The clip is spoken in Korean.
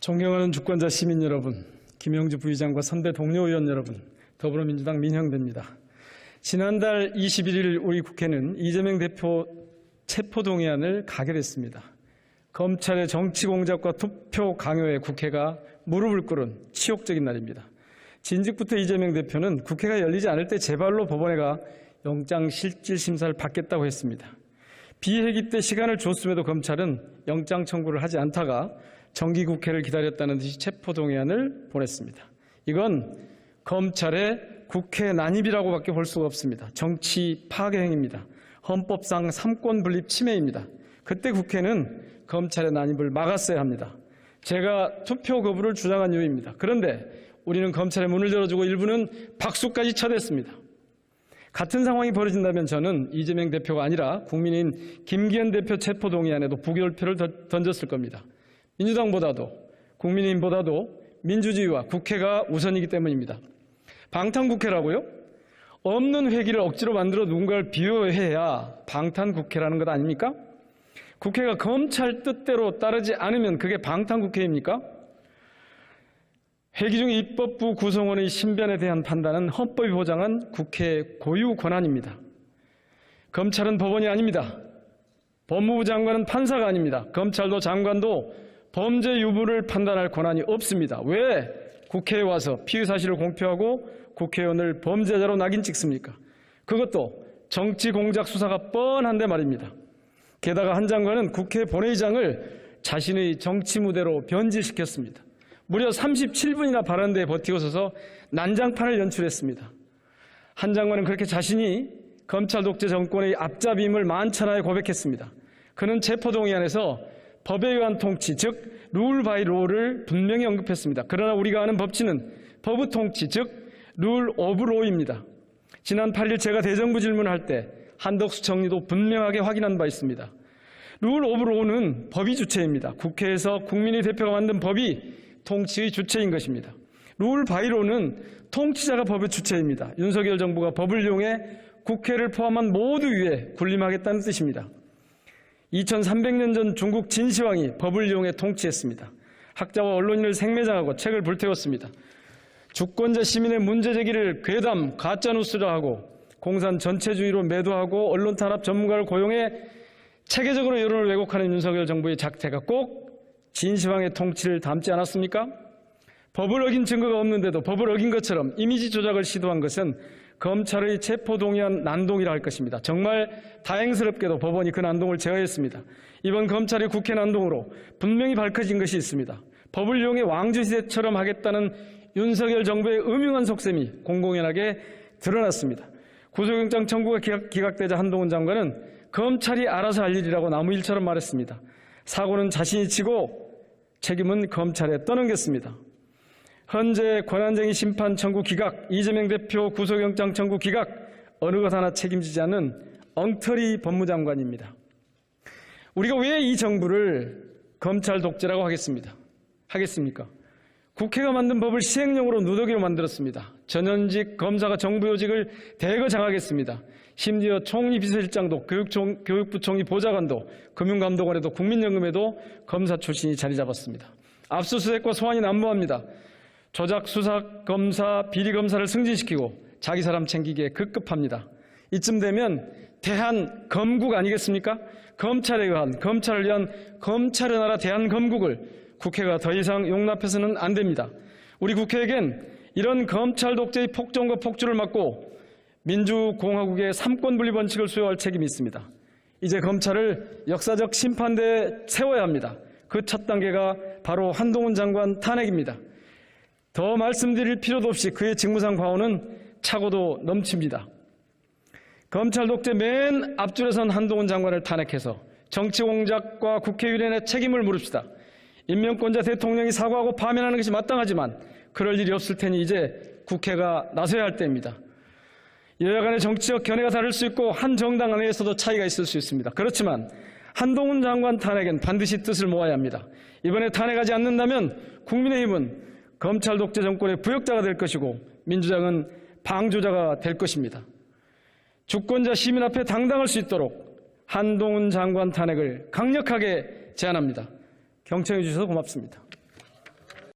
존경하는 주권자 시민 여러분, 김영주 부의장과 선배 동료 의원 여러분, 더불어민주당 민형대입니다. 지난달 21일 우리 국회는 이재명 대표 체포동의안을 가결했습니다. 검찰의 정치 공작과 투표 강요에 국회가 무릎을 꿇은 치욕적인 날입니다. 진즉부터 이재명 대표는 국회가 열리지 않을 때 제발로 법원에 가 영장 실질 심사를 받겠다고 했습니다. 비회기 때 시간을 줬음에도 검찰은 영장 청구를 하지 않다가 정기국회를 기다렸다는 듯이 체포동의안을 보냈습니다. 이건 검찰의 국회 난입이라고밖에 볼 수가 없습니다. 정치 파괴 행위입니다. 헌법상 삼권 분립 침해입니다. 그때 국회는 검찰의 난입을 막았어야 합니다. 제가 투표 거부를 주장한 이유입니다. 그런데 우리는 검찰의 문을 열어주고 일부는 박수까지 쳐댔습니다. 같은 상황이 벌어진다면 저는 이재명 대표가 아니라 국민인 김기현 대표 체포동의안에도 부결표를 던졌을 겁니다. 민주당보다도 국민의힘보다도 민주주의와 국회가 우선이기 때문입니다. 방탄국회라고요? 없는 회기를 억지로 만들어 누군가를 비호해야 방탄국회라는 것 아닙니까? 국회가 검찰 뜻대로 따르지 않으면 그게 방탄국회입니까? 회기 중 입법부 구성원의 신변에 대한 판단은 헌법이 보장한 국회 고유 권한입니다. 검찰은 법원이 아닙니다. 법무부 장관은 판사가 아닙니다. 검찰도 장관도 범죄 유무를 판단할 권한이 없습니다. 왜 국회에 와서 피의 사실을 공표하고 국회의원을 범죄자로 낙인 찍습니까? 그것도 정치 공작 수사가 뻔한데 말입니다. 게다가 한 장관은 국회 본회의장을 자신의 정치 무대로 변질시켰습니다. 무려 37분이나 발언대에 버티고 서서 난장판을 연출했습니다. 한 장관은 그렇게 자신이 검찰 독재 정권의 앞잡임을 만천하에 고백했습니다. 그는 체포동의안에서 법에 의한 통치, 즉 룰 바이 롤을 분명히 언급했습니다. 그러나 우리가 아는 법치는 법의 통치, 즉 룰 오브 로입니다. 지난 8일 제가 대정부 질문할 때 한덕수 총리도 분명하게 확인한 바 있습니다. 룰 오브 로는 법이 주체입니다. 국회에서 국민의 대표가 만든 법이 통치의 주체인 것입니다. 룰 바이로는 통치자가 법의 주체입니다. 윤석열 정부가 법을 이용해 국회를 포함한 모두 위에 군림하겠다는 뜻입니다. 2300년 전 중국 진시황이 법을 이용해 통치했습니다. 학자와 언론인을 생매장하고 책을 불태웠습니다. 주권자 시민의 문제 제기를 괴담, 가짜뉴스라 하고 공산 전체주의로 매도하고 언론 탄압 전문가를 고용해 체계적으로 여론을 왜곡하는 윤석열 정부의 작태가 꼭 진시황의 통치를 담지 않았습니까? 법을 어긴 증거가 없는데도 법을 어긴 것처럼 이미지 조작을 시도한 것은 검찰의 체포동의안 난동이라 할 것입니다. 정말 다행스럽게도 법원이 그 난동을 제어했습니다. 이번 검찰의 국회 난동으로 분명히 밝혀진 것이 있습니다. 법을 이용해 왕조시대처럼 하겠다는 윤석열 정부의 음흉한 속셈이 공공연하게 드러났습니다. 구속영장 청구가 기각, 되자 한동훈 장관은 검찰이 알아서 할 일이라고 나무 일처럼 말했습니다. 사고는 자신이 치고 책임은 검찰에 떠넘겼습니다. 현재 권한쟁의 심판 청구 기각, 이재명 대표 구속영장 청구 기각, 어느 것 하나 책임지지 않는 엉터리 법무장관입니다. 우리가 왜 이 정부를 검찰 독재라고 하겠습니다. 하겠습니까? 국회가 만든 법을 시행령으로 누더기로 만들었습니다. 전현직 검사가 정부 요직을 대거 장악했습니다. 심지어 총리 비서실장도 교육총, 교육부 총리 보좌관도 금융감독원에도 국민연금에도 검사 출신이 자리 잡았습니다. 압수수색과 소환이 난무합니다. 조작 수사 검사 비리 검사를 승진시키고 자기 사람 챙기기에 급급합니다. 이쯤 되면 대한 검국 아니겠습니까? 검찰에 의한 검찰을 위한 검찰의 나라 대한 검국을 국회가 더 이상 용납해서는 안 됩니다. 우리 국회에겐 이런 검찰 독재의 폭정과 폭주를 막고 민주공화국의 삼권분리 원칙을 수여할 책임이 있습니다. 이제 검찰을 역사적 심판대에 세워야 합니다. 그 첫 단계가 바로 한동훈 장관 탄핵입니다. 더 말씀드릴 필요도 없이 그의 직무상 과오는 차고도 넘칩니다. 검찰 독재 맨 앞줄에 선 한동훈 장관을 탄핵해서 정치 공작과 국회의원의 책임을 물읍시다. 임명권자 대통령이 사과하고 파면하는 것이 마땅하지만 그럴 일이 없을 테니 이제 국회가 나서야 할 때입니다. 여야 간의 정치적 견해가 다를 수 있고 한 정당 안에서도 차이가 있을 수 있습니다. 그렇지만 한동훈 장관 탄핵엔 반드시 뜻을 모아야 합니다. 이번에 탄핵하지 않는다면 국민의힘은 검찰 독재 정권의 부역자가 될 것이고 민주당은 방조자가 될 것입니다. 주권자 시민 앞에 당당할 수 있도록 한동훈 장관 탄핵을 강력하게 제안합니다. 경청해 주셔서 고맙습니다.